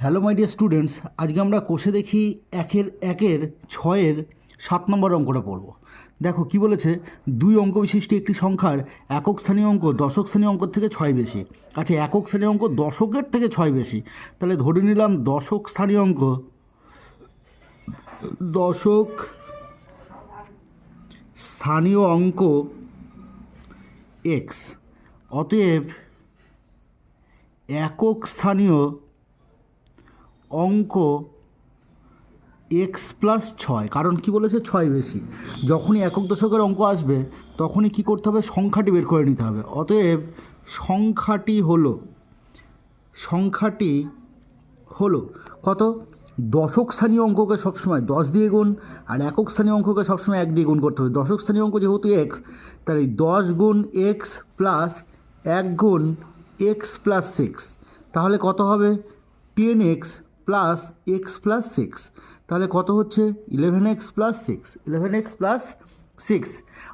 Hello my dear students আজকে আমরা কোষে দেখি একের একের, ছয়ের সাত নম্বর অঙ্কটা পড়ব। দেখো, কি বলেছে? দুই অঙ্ক বিশিষ্ট একটি সংখ্যার একক স্থানীয় অঙ্ক দশক স্থানীয় অঙ্ক থেকে ছয় বেশি। আচ্ছা একক স্থানীয় অঙ্ক দশকের থেকে ছয় বেশি। তাহলে ধরে নিলাম দশক স্থানীয় অঙ্ক। দশক স্থানীয় অঙ্ক এক্স অতএব একক স্থানীয় অঙ্ক এক্স প্লাস ছয়, কারণ কি বলেছে? ছয় বেশি। যখনই একক দশকের অঙ্ক আসবে, তখনই কি করতে হবে? সংখ্যাটি বের করে নিতে হবে। অতএব সংখ্যাটি হলো সংখ্যাটি হলো কত? দশক স্থানীয় অঙ্ককে সবসময় দশ দিয়ে গুণ, আর একক স্থানীয় অঙ্ককে সবসময় এক দিয়ে গুণ করতে হবে। দশক স্থানীয় অঙ্ক যেহেতু এক্স, তাহলে দশ গুণ এক্স প্লাস এক গুণ এক্স প্লাস সিক্স, তাহলে কত হবে? Ten x plus x plus six তাহলে কত হচ্ছে? Eleven x plus six eleven x plus six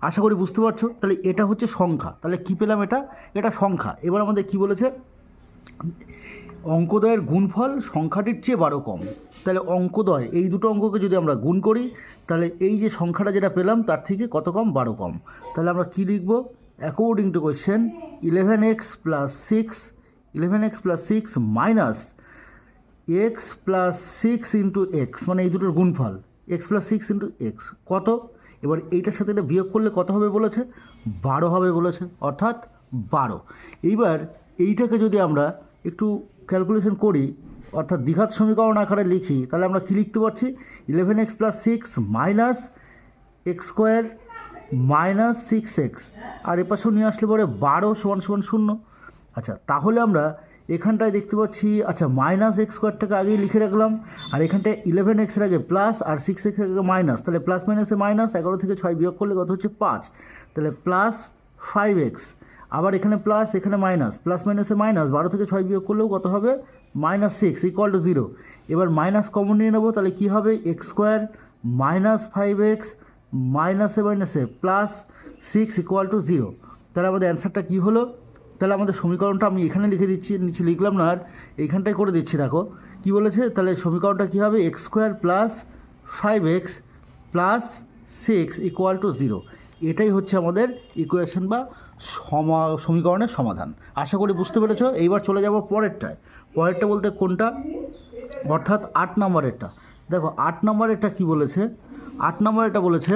আশা করি বুঝতে পারছ? তাহলে এটা হচ্ছে সংখ্যা। তাহলে কী পেলাম এটা? এটা সংখ্যা। এবার আমাদের কি বলেছে? অঙ্কদয়ের গুণফল সংখ্যাটির চেয়ে বারো কম। তাহলে অঙ্কদয়, এই দুটো অঙ্ককে যদি আমরা গুণ করি, তাহলে এই যে সংখ্যাটা যেটা পেলাম, তার থেকে কত কম? বারো কম। তাহলে আমরা কী লিখব? According to question eleven x plus six eleven x plus six minus x plus six into x মানে এই দুটোর গুণফল x plus six into x কত? এবার এইটার সাথে এটা বিয়োগ করলে কত হবে বলেছে? বারো হবে বলেছে, অর্থাৎ বারো। এইবার এইটাকে যদি আমরা একটু ক্যালকুলেশন করি, অর্থাৎ দ্বিঘাত সমীকরণ আকারে লিখি, তাহলে আমরা কী লিখতে পারছি? Eleven x plus six minus x square minus six x আর এপাশেও নিয়ে আসলে পরে বারো সমান সমান শূন্য। আচ্ছা তাহলে আমরা এখানটায় দেখতে পাচ্ছি আচ্ছা মাইনাস এক্স স্কোয়ারটাকে আগেই লিখে রাখলাম, আর এখানটায় ইলেভেন এক্সের আগে প্লাস আর সিক্স এক্সের আগে মাইনাস তাহলে প্লাস মাইনাসে মাইনাস এগারো থেকে ছয় বিয়োগ করলে কত হচ্ছে পাঁচ, তাহলে প্লাস ফাইভ এক্স আবার এখানে প্লাস এখানে মাইনাস প্লাস মাইনাসে মাইনাস বারো থেকে ছয় বিয়োগ করলেও কত হবে? Minus six equal to zero এবার মাইনাস কমন নিয়ে নেব, তাহলে কী হবে? X square minus five x মাইনাসে মাইনাসে plus six equal to zero তাহলে আমাদের অ্যান্সারটা কী হলো? তাহলে আমাদের সমীকরণটা আমি এখানে লিখে দিচ্ছি, নিচে লিখলাম না আর এইখানটায় করে দিচ্ছি, দেখো। কি বলেছে? তাহলে সমীকরণটা কী হবে? X square plus five x plus six equal to zero. এটাই হচ্ছে আমাদের ইকুয়েশন বা সমা, সমীকরণের সমাধান। আশা করি বুঝতে পেরেছ? এইবার চলে যাব পরেরটায়। পরেরটা বলতে কোনটা? অর্থাৎ আট নম্বরেরটা। দেখো, আট নম্বরেরটা কি বলেছে? আট নম্বরেরটা বলেছে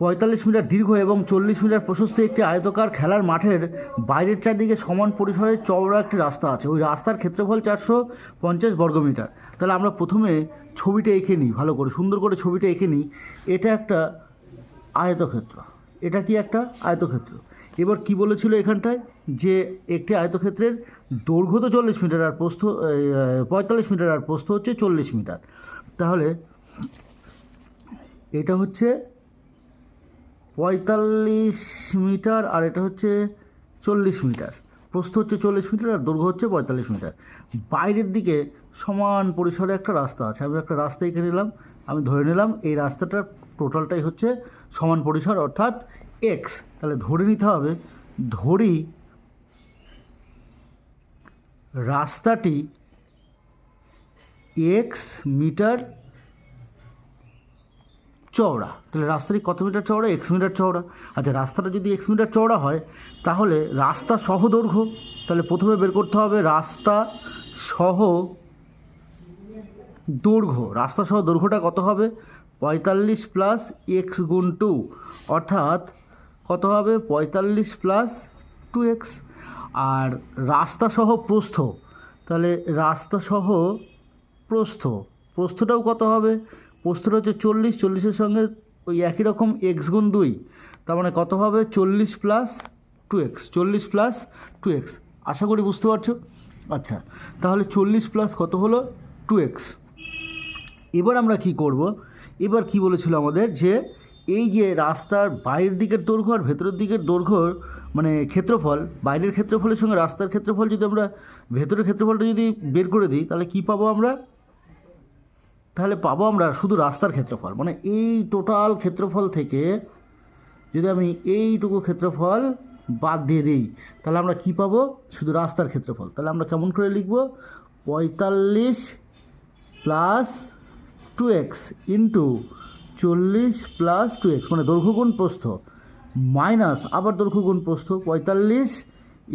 পঁয়তাল্লিশ মিটার দীর্ঘ এবং চল্লিশ মিটার প্রশস্ত একটি আয়তকার খেলার মাঠের বাইরের চারদিকে সমান পরিসরের চওড়া একটি রাস্তা আছে। ওই রাস্তার ক্ষেত্রফল চারশো পঞ্চাশ বর্গমিটার তাহলে আমরা প্রথমে ছবিটা এঁকে নিই, ভালো করে, সুন্দর করে ছবিটা এঁকে নিই। এটা একটা আয়তক্ষেত্র। এটা কি একটা আয়তক্ষেত্র? এবার কি বলেছিল এখানটায়? যে একটি আয়তক্ষেত্রের দৈর্ঘ্য তো চল্লিশ মিটার আর প্রস্থ পঁয়তাল্লিশ মিটার আর প্রস্থ হচ্ছে চল্লিশ মিটার। তাহলে এটা হচ্ছে পঁয়তাল্লিশ মিটার আর এটা হচ্ছে চল্লিশ মিটার। প্রস্থ হচ্ছে চল্লিশ মিটার আর দৈর্ঘ্য হচ্ছে পঁয়তাল্লিশ মিটার। বাইরের দিকে সমান পরিসরে একটা রাস্তা আছে। আমি একটা রাস্তা এঁকে নিলাম, আমি ধরে নিলাম, এই রাস্তাটার টোটালটাই হচ্ছে সমান পরিসর অর্থাৎ এক্স তাহলে ধরে নিতে হবে, ধরি রাস্তাটি এক্স মিটার চওড়া। তাহলে রাস্তাটি কত মিটার চওড়া? এক্স মিটার চওড়া। আচ্ছা রাস্তাটা যদি এক্স মিটার চওড়া হয়, তাহলে রাস্তা সহ দৈর্ঘ্য। তাহলে প্রথমে বের করতে হবে রাস্তা সহ দৈর্ঘ্য। রাস্তা সহ দৈর্ঘ্যটা কত হবে? পঁয়তাল্লিশ প্লাস এক্স গুণ টু অর্থাৎ কত হবে? পঁয়তাল্লিশ প্লাস টু এক্স আর রাস্তা সহ প্রস্থ। তাহলে রাস্তা সহ প্রস্থ। প্রস্থটাও কত হবে? প্রস্থটা হচ্ছে চল্লিশ, চল্লিশের সঙ্গে ওই একই রকম এক্স গুণ দুই। তার মানে কত হবে? চল্লিশ প্লাস টু এক্স চল্লিশ প্লাস টু এক্স আশা করি বুঝতে পারছ? আচ্ছা তাহলে চল্লিশ প্লাস কত হলো? টু এক্স এবার আমরা কি করব? এবার কি বলেছিল আমাদের যে এই যে রাস্তার বাইরের দিকের দৈর্ঘ্য আর ভেতরের দিকের দৈর্ঘ্যর মানে ক্ষেত্রফল, বাইরের ক্ষেত্রফলের সঙ্গে রাস্তার ক্ষেত্রফল যদি আমরা ভেতরের ক্ষেত্রফলটা যদি বের করে দিই, তাহলে কি পাবো আমরা? তাহলে পাবো আমরা শুধু রাস্তার ক্ষেত্রফল। মানে এই টোটাল ক্ষেত্রফল থেকে যদি আমি এইটুকু ক্ষেত্রফল বাদ দিয়ে দিই, তাহলে আমরা কি পাবো? শুধু রাস্তার ক্ষেত্রফল। তাহলে আমরা কেমন করে লিখব? পঁয়তাল্লিশ প্লাস টু এক্স ইন্টু চল্লিশ প্লাস টু এক্স মানে দৈর্ঘ্যগুণ প্রস্থ মাইনাস আবার দৈর্ঘ্য গুণ প্রস্থ, পঁয়তাল্লিশ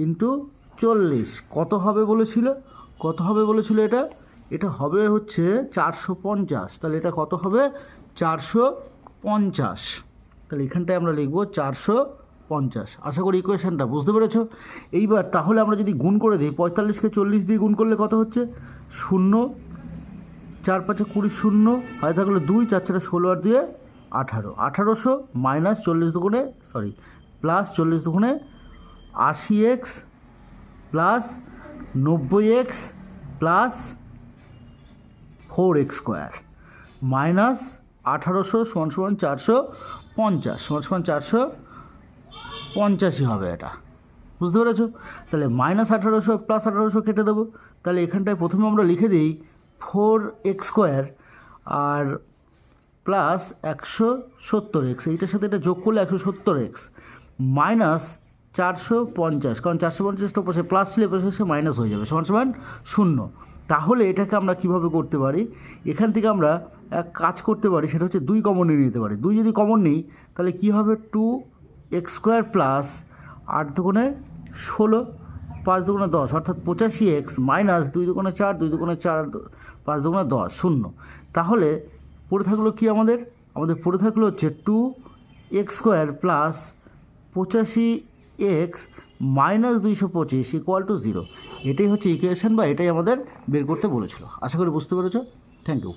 ইন্টু চল্লিশ। কত হবে বলেছিল? কত হবে বলেছিল এটা? এটা হবে হচ্ছে চারশো পঞ্চাশ। তাহলে এটা কত হবে? চারশো পঞ্চাশ। তাহলে এখানটায় আমরা লিখব চারশো পঞ্চাশ। আশা করি ইকুয়েশানটা বুঝতে পেরেছ? এইবার তাহলে আমরা যদি গুণ করে দিই, পঁয়তাল্লিশকে চল্লিশ দিয়ে গুণ করলে কত হচ্ছে? শূন্য। চার পাঁচে কুড়ি শূন্য হয় থাকলে দুই, চার চারে ষোলো আর দিয়ে আঠারো। আঠারোশো মাইনাস চল্লিশ দুগুণে সরি প্লাস চল্লিশ দুগুণে আশি এক্স প্লাস নব্বই x plus four x square minus আঠারোশো সমান সমান চারশো পঞ্চাশ সমান সমান চারশো পঞ্চাশই হবে এটা। বুঝতে পেরেছ? তাহলে মাইনাস আঠারোশো প্লাস আঠারোশো কেটে দেবো। তাহলে এখানটায় প্রথমে আমরা লিখে দিই ফোর এক্স স্কোয়ার আর প্লাস একশো সত্তর এক্স। এইটার সাথে এটা যোগ করলে একশো সত্তর এক্স। মাইনাস চারশো পঞ্চাশ। কারণ চারশো পঞ্চাশটা পাশে প্লাস ছিল পাশে মাইনাস হয়ে যাবে। সমান সমান শূন্য। তাহলে এটাকে আমরা কীভাবে করতে পারি? এখান থেকে আমরা এক কাজ করতে পারি, সেটা হচ্ছে দুই কমন নিয়ে নিতে পারি। দুই যদি কমন নিই, তাহলে কী হবে? টু এক্স স্কোয়ার প্লাস আট দুগুণে ষোলো, পাঁচ দুগুণে দশ, অর্থাৎ পঁচাশি এক্স মাইনাস দুই দুগুণে চার, দুই দুগুণে চার, পাঁচ দুগুণে দশ, শূন্য। তাহলে পড়ে থাকল কি আমাদের? আমাদের পড়ে থাকল হচ্ছে টু এক্স স্কোয়ার প্লাস পঁচাশি এক্স মাইনাস দুইশো পঁচিশ ইকুয়াল টু জিরো এটাই হচ্ছে ইকুয়েশন বা এটাই আমাদের বের করতে বলেছিল। আশা করি বুঝতে পেরেছ। Thank you